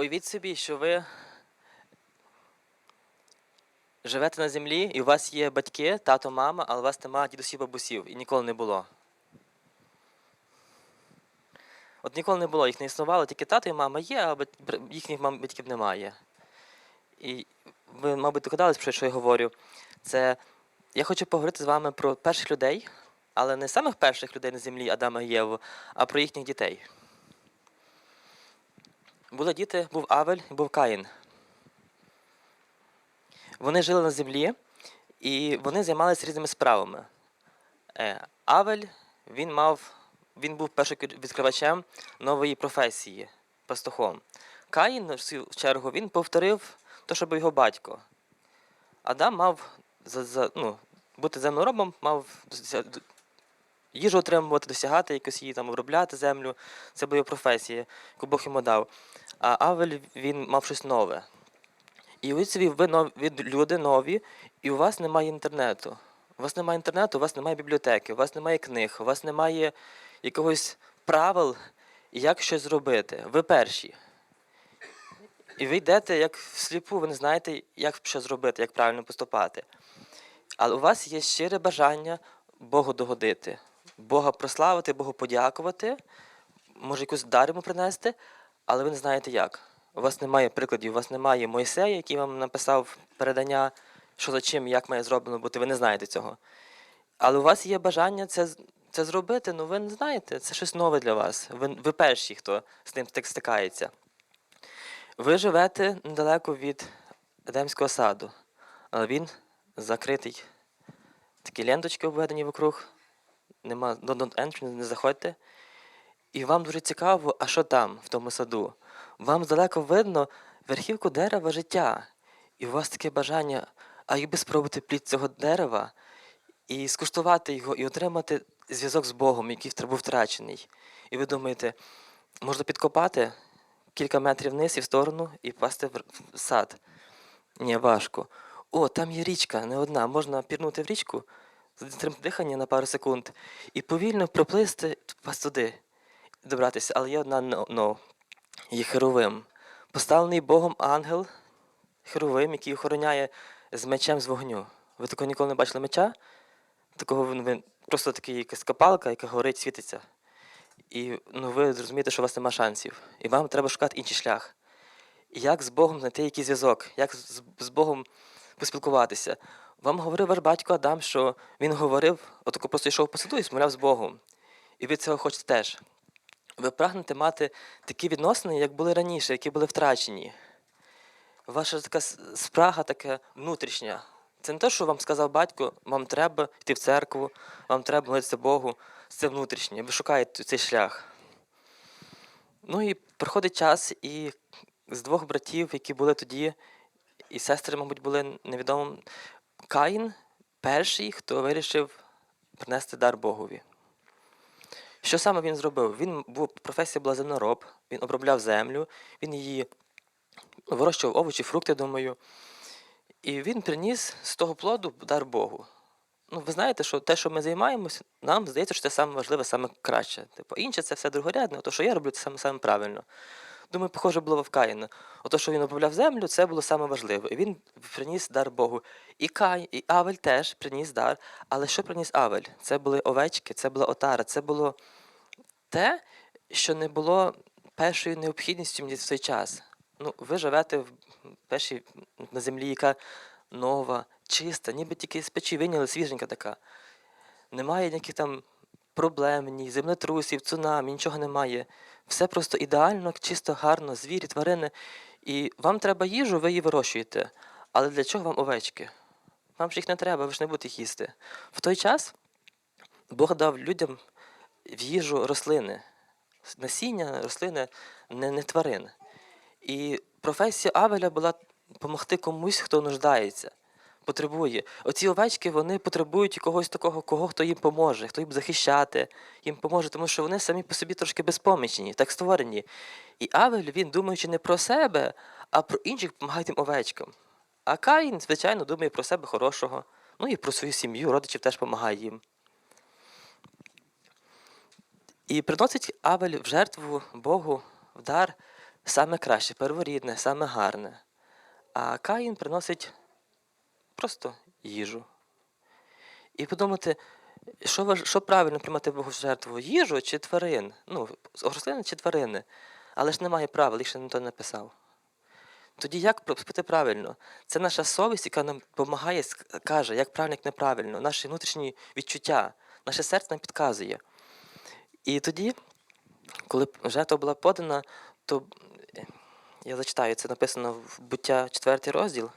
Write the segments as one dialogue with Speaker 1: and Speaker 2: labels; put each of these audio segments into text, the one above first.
Speaker 1: Уявіть собі, що ви живете на землі, і у вас є батьки, тато, мама, але у вас немає дідусів, бабусів, і ніколи не було. От ніколи не було, їх не існувало, тільки тато і мама є, а їхніх батьків немає. І ви, мабуть, догадались, про що я говорю. Це я хочу поговорити з вами про перших людей, але не самих перших людей на землі Адама і Єву, а про їхніх дітей. Були діти, був Авель і був Каїн. Вони жили на землі і вони займалися різними справами. Е, Авель він мав, він був першовідкривачем нової професії пастухом. Каїн, в свою чергу, він повторив те, що був його батько. Адам мав за, за, ну, бути землеробом, мав їжу отримувати, досягати якось її там обробляти землю. Це була професія, яку Бог йому дав. А Авель він мав щось нове. І ви собі ви нов- ви люди нові, і у вас немає інтернету. У вас немає інтернету, у вас немає бібліотеки, у вас немає книг, у вас немає якогось правил, як щось зробити. Ви перші. І ви йдете як всліпу, ви не знаєте, як що зробити, як правильно поступати. Але у вас є щире бажання Богу догодити, Бога прославити, Богу подякувати, може якусь дар йому принести, але ви не знаєте як. У вас немає прикладів, у вас немає Мойсея, який вам написав передання, що за чим, як має зроблено бути, ви не знаєте цього. Але у вас є бажання це, це зробити, ну ви не знаєте, це щось нове для вас. Ви, ви перші, хто з ним так стикається. Ви живете недалеко від Едемського саду, але він закритий. Такі ленточки обведені вокруг, нема don't, don't enter, не заходьте. І вам дуже цікаво, а що там, в тому саду. Вам здалеко видно верхівку дерева життя. І у вас таке бажання, а якби спробувати плід цього дерева і скуштувати його, і отримати зв'язок з Богом, який був втрачений. І ви думаєте, можна підкопати кілька метрів вниз і в сторону і впасти в сад. Ні, важко. О, там є річка, не одна. Можна пірнути в річку, затримати дихання на пару секунд і повільно проплисти вас туди, добратися. Але є одна но. но. Є херовим. Поставлений Богом ангел, херовим, який охороняє з мечем з вогню. Ви такого ніколи не бачили меча? Такого він просто такий якась капалка, яка горить, світиться. І ну, ви зрозумієте, що у вас нема шансів. І вам треба шукати інший шлях. Як з Богом знайти якийсь зв'язок, як з, з Богом поспілкуватися. Вам говорив ваш батько Адам, що він говорив, отако просто йшов по саду і смовляв з Богом. І ви цього хочете теж. Ви прагнете мати такі відносини, як були раніше, які були втрачені. Ваша така спрага така внутрішня. Це не те, що вам сказав батько, вам треба йти в церкву, вам треба молитися Богу. Це внутрішнє. Ви шукаєте цей шлях. Ну і проходить час, і з двох братів, які були тоді, і сестри, мабуть, були невідомим. Каїн перший, хто вирішив принести дар Богові. Що саме він зробив? Він був професія була земнороб, він обробляв землю, він її вирощував овочі, фрукти, думаю. І він приніс з того плоду дар Богу. Ну, ви знаєте, що те, що ми займаємося, нам здається, що це саме важливе, саме краще. Типу, інше це все другорядне, то, що я роблю, це саме, саме правильно. Думаю, похоже було в Каїна. Ото, що він обробляв землю, це було саме важливе. І він приніс дар Богу. І Кай, і Авель теж приніс дар. Але що приніс Авель? Це були овечки, це була отара, це було те, що не було першою необхідністю мені в той час. Ну, ви живете в першій на землі, яка нова, чиста, ніби тільки з печі виняли, свіженька така. Немає ніяких там проблем, ні землетрусів, цунамі, нічого немає. Все просто ідеально, чисто, гарно, звірі, тварини. І вам треба їжу, ви її вирощуєте. Але для чого вам овечки? Вам ж їх не треба, ви ж не будете їсти. В той час Бог дав людям в їжу рослини. Насіння, рослини, не, не тварин. І професія Авеля була допомогти комусь, хто нуждається, потребує. Оці овечки вони потребують когось такого, кого хто їм поможе, хто їм захищати, їм поможе, тому що вони самі по собі трошки безпомічні, так створені. І Авель, він, думаючи не про себе, а про інших, допомагає тим овечкам. А Каїн, звичайно, думає про себе хорошого, ну і про свою сім'ю, родичів теж допомагає їм. І приносить Авель в жертву Богу в дар саме краще, перворідне, саме гарне. А Каїн приносить просто їжу. І подумати, що, що правильно приймати Богу жертву? Їжу чи тварин? Ну, рослини чи тварини. Але ж немає правил, їх ще ніхто не написав. Тоді як поступити правильно? Це наша совість, яка нам допомагає, каже, як правильно, як неправильно, наші внутрішні відчуття, наше серце нам підказує. І тоді, коли жертва була подана, то е, я зачитаю, це написано в буття 4 розділ.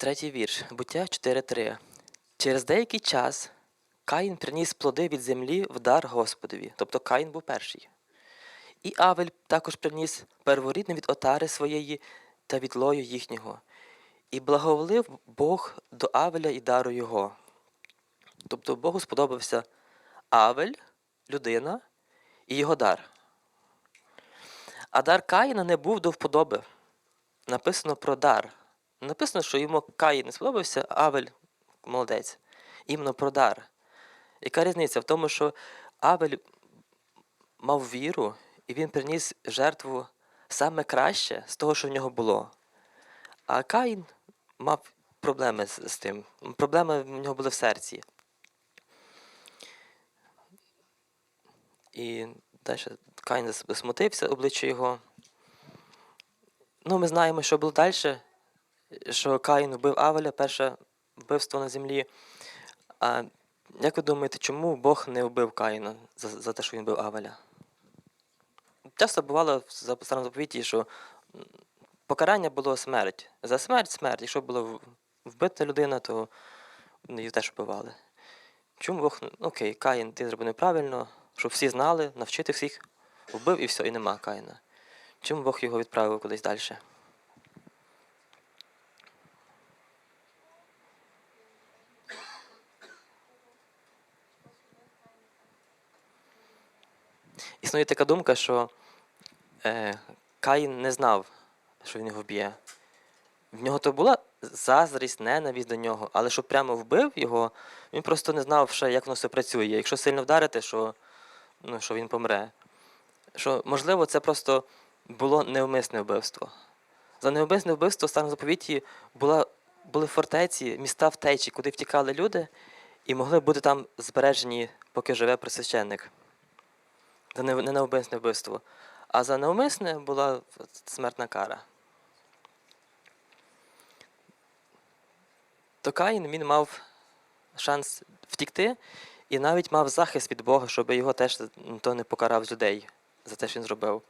Speaker 1: Третій вірш. Буття 4.3. Через деякий час Каїн приніс плоди від землі в дар Господові. Тобто Каїн був перший. І Авель також приніс перворідне від отари своєї та від лою їхнього. І благоволив Бог до Авеля і дару його. Тобто Богу сподобався Авель, людина і його дар. А дар Каїна не був до вподоби. Написано про дар. Написано, що йому Каїн не сподобався, Авель молодець. Іменно про дар. Яка різниця в тому, що Авель мав віру, і він приніс жертву саме краще з того, що в нього було. А Каїн мав проблеми з, з тим. Проблеми в нього були в серці. І далі Каїн зас- засмутився, обличчя його. Ну, ми знаємо, що було далі, що Каїн вбив Авеля, перше вбивство на землі. А як ви думаєте, чому Бог не вбив Каїна за, за те, що він вбив Авеля? Часто бувало за- старому заповіті, що покарання було смерть. За смерть смерть. Якщо була вбита людина, то її теж вбивали. Чому Бог, ну, окей, Каїн, ти зробив неправильно, щоб всі знали, навчити всіх, вбив і все, і нема Каїна. Чому Бог його відправив кудись далі? Існує така думка, що е, Каїн не знав, що він його вб'є. В нього то була заздрість, ненависть до нього, але щоб прямо вбив його, він просто не знав, ще, як воно все працює. Якщо сильно вдарити, що, ну, що він помре. Що, можливо, це просто було неумисне вбивство. За неумисне вбивство в старому заповіті була, були фортеці, міста втечі, куди втікали люди, і могли бути там збережені, поки живе присвященник. За не, не вбивство. А за неумисне була смертна кара. То Каїн він мав шанс втікти і навіть мав захист від Бога, щоб його теж ніхто не покарав з людей за те, що він зробив.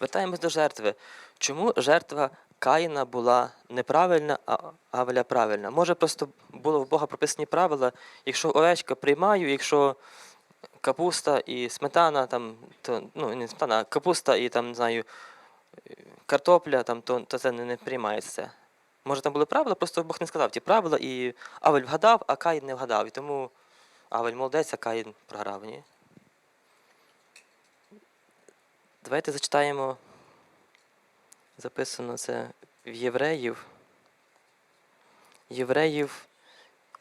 Speaker 1: Вертаємось до жертви. Чому жертва Каїна була неправильна, а Авеля правильна? Може, просто було в Бога прописані правила, якщо овечка приймаю, якщо капуста і сметана, там, то, ну, не сметана, а капуста і там, не знаю, картопля, там, то, то це не, не приймається. Може, там були правила, просто Бог не сказав ті правила, і Авель вгадав, а Каїн не вгадав. І тому Авель молодець, а Каїн програв. Ні? Давайте зачитаємо. Записано це в Євреїв. Євреїв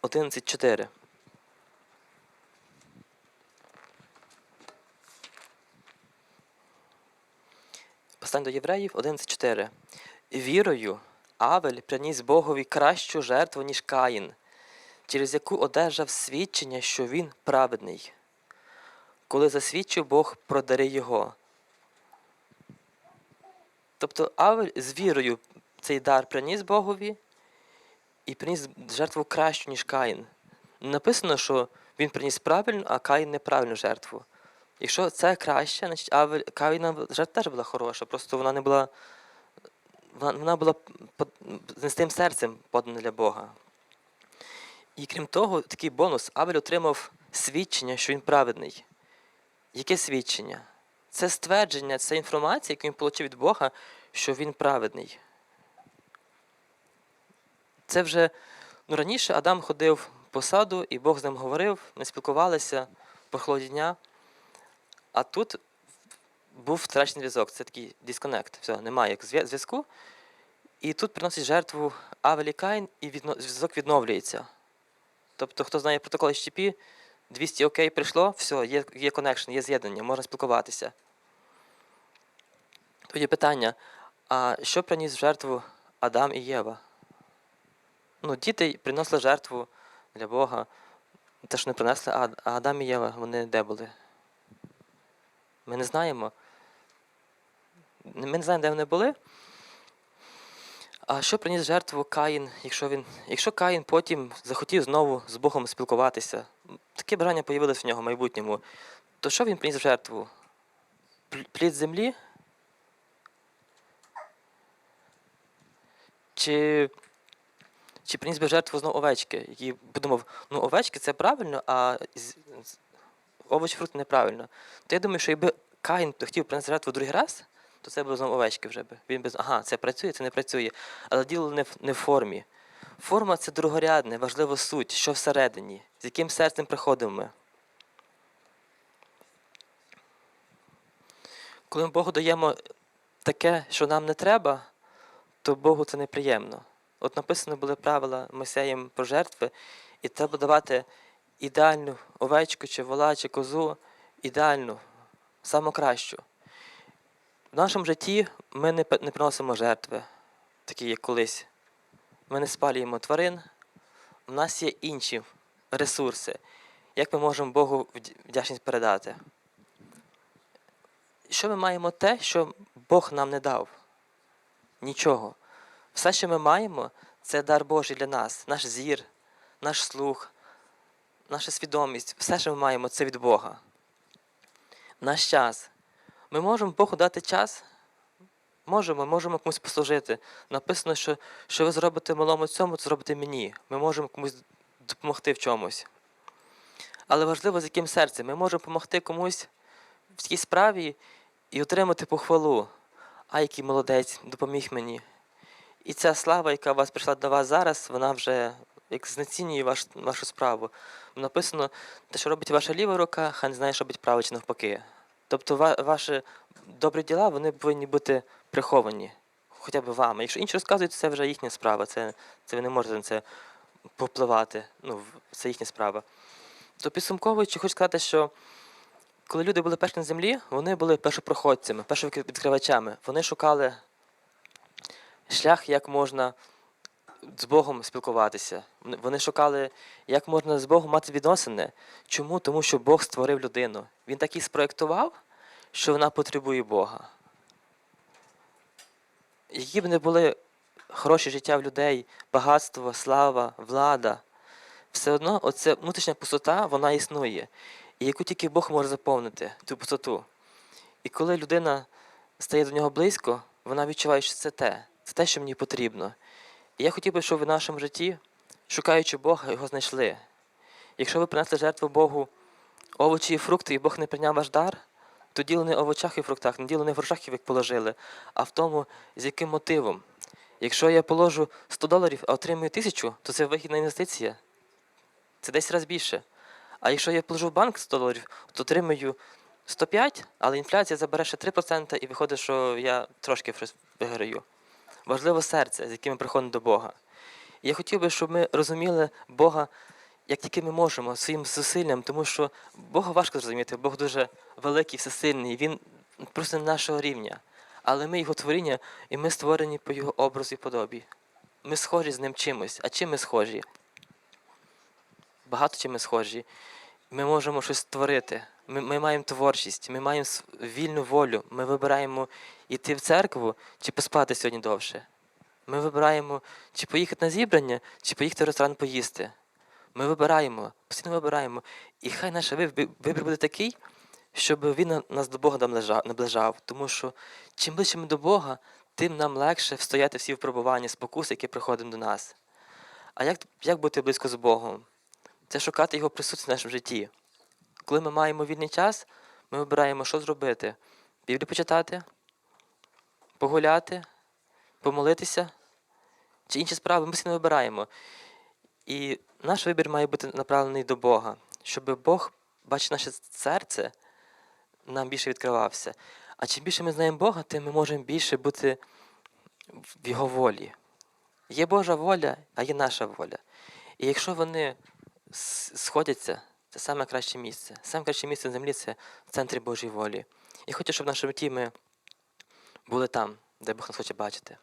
Speaker 1: 11.4. Постань до Євреїв 11.4. Вірою Авель приніс Богові кращу жертву, ніж Каїн, через яку одержав свідчення, що він праведний. Коли засвідчив Бог про його. Тобто Авель з вірою цей дар приніс Богові і приніс жертву кращу, ніж Каїн. Написано, що він приніс правильну, а Каїн неправильну жертву. Якщо це краще, значить Авель, Каїна жертва теж була хороша, просто вона не була. Вона, вона була под- з тим серцем подана для Бога. І крім того, такий бонус Авель отримав свідчення, що він праведний. Яке свідчення? Це ствердження, це інформація, яку він отримав від Бога, що він праведний. Це вже ну, раніше Адам ходив по саду, і Бог з ним говорив, ми спілкувалися по холоді дня. А тут був втрачений зв'язок. Це такий дисконект. Все, немає зв'я- зв'язку. І тут приносить жертву Авель і і зв'язок відновлюється. Тобто, хто знає протокол HTTP, 200 окей прийшло, все, є, є є з'єднання, можна спілкуватися. Тоді питання: а що приніс жертву Адам і Єва? Ну, діти приносили жертву для Бога. Те, що не принесли, Адам і Єва, вони де були? Ми не знаємо. Ми не знаємо, де вони були. А що приніс жертву Каїн, якщо він. Якщо Каїн потім захотів знову з Богом спілкуватися, таке бажання появилось в нього в майбутньому, то що він приніс в жертву? Пл- Плід землі? Чи, чи приніс би жертву знову овечки, які подумав, ну овечки це правильно, а з- з- овоч фрукт неправильно. То я думаю, що якби Каїн хотів принести жертву другий раз, то це було знову овечки вже би. Він би, ага, це працює, це не працює. Але діло не в, не в формі. Форма це другорядне, важлива суть, що всередині, з яким серцем приходимо ми. Коли ми Богу даємо таке, що нам не треба, то Богу це неприємно. От написано були правила Мойсеєм про жертви, і треба давати ідеальну овечку, чи вола, чи козу, ідеальну, саму кращу. В нашому житті ми не, приносимо жертви, такі як колись. Ми не спалюємо тварин. У нас є інші ресурси. Як ми можемо Богу вдячність передати? Що ми маємо те, що Бог нам не дав? Нічого. Все, що ми маємо, це дар Божий для нас, наш зір, наш слух, наша свідомість. Все, що ми маємо, це від Бога. Наш час. Ми можемо Богу дати час. Можемо, можемо комусь послужити. Написано, що, що ви зробите малому цьому, то зробите мені. Ми можемо комусь допомогти в чомусь. Але важливо, з яким серцем. Ми можемо допомогти комусь в цій справі і отримати похвалу. А який молодець, допоміг мені. І ця слава, яка у вас прийшла до вас зараз, вона вже як знецінює ваш, вашу справу. Написано, те, що робить ваша ліва рука, хай не знає, що робить права чи навпаки. Тобто ва- ваші добрі діла вони повинні бути приховані, хоча б вами. Якщо інші розказують, це вже їхня справа. Це, це ви не можете на це попливати. Ну, це їхня справа. То підсумковуючи, хочу сказати, що коли люди були перші на землі, вони були першопроходцями, першовідкривачами. Вони шукали шлях, як можна з Богом спілкуватися. Вони- шукали, як можна з Богом мати відносини. Чому? Тому що Бог створив людину. Він так і спроєктував, що вона потребує Бога. Які б не були хороші життя в людей, багатство, слава, влада, все одно оця внутрішня пустота, вона існує. І яку тільки Бог може заповнити, цю пустоту. І коли людина стає до нього близько, вона відчуває, що це те, це те, що мені потрібно. І я хотів би, щоб ви в нашому житті, шукаючи Бога, його знайшли. Якщо ви принесли жертву Богу овочі і фрукти, і Бог не прийняв ваш дар, то діло не в овочах і фруктах, не діло не в грошах, як положили, а в тому, з яким мотивом. Якщо я положу 100 доларів, а отримую 1000, то це вигідна інвестиція. Це 10 разів більше. А якщо я положу в банк 100 доларів, то отримую 105, але інфляція забере ще 3% і виходить, що я трошки щось виграю. Важливо серце, з яким ми приходимо до Бога. І я хотів би, щоб ми розуміли Бога, як тільки ми можемо, своїм зусиллям, тому що Бога важко зрозуміти, Бог дуже великий, всесильний, Він просто нашого рівня. Але ми його творіння, і ми створені по його образу і подобі. Ми схожі з ним чимось. А чим ми схожі? Багато чим ми схожі. Ми можемо щось створити. Ми, ми маємо творчість, ми маємо вільну волю. Ми вибираємо йти в церкву чи поспати сьогодні довше. Ми вибираємо, чи поїхати на зібрання, чи поїхати в ресторан поїсти. Ми вибираємо, постійно вибираємо. І хай наш вибір буде такий, щоб він нас до Бога наближав. Тому що чим ближче ми до Бога, тим нам легше встояти всі випробування, спокуси, які приходять до нас. А як, як бути близько з Богом? Це шукати Його присутність в нашому житті. Коли ми маємо вільний час, ми вибираємо, що зробити. Біблію почитати, погуляти, помолитися чи інші справи ми всі не вибираємо. І наш вибір має бути направлений до Бога, щоб Бог, бачить наше серце, нам більше відкривався. А чим більше ми знаємо Бога, тим ми можемо більше бути в Його волі. Є Божа воля, а є наша воля. І якщо вони сходяться, це саме краще місце. Саме краще місце на землі це в центрі Божої волі. І хочу, щоб в нашому житті ми були там, де Бог нас хоче бачити.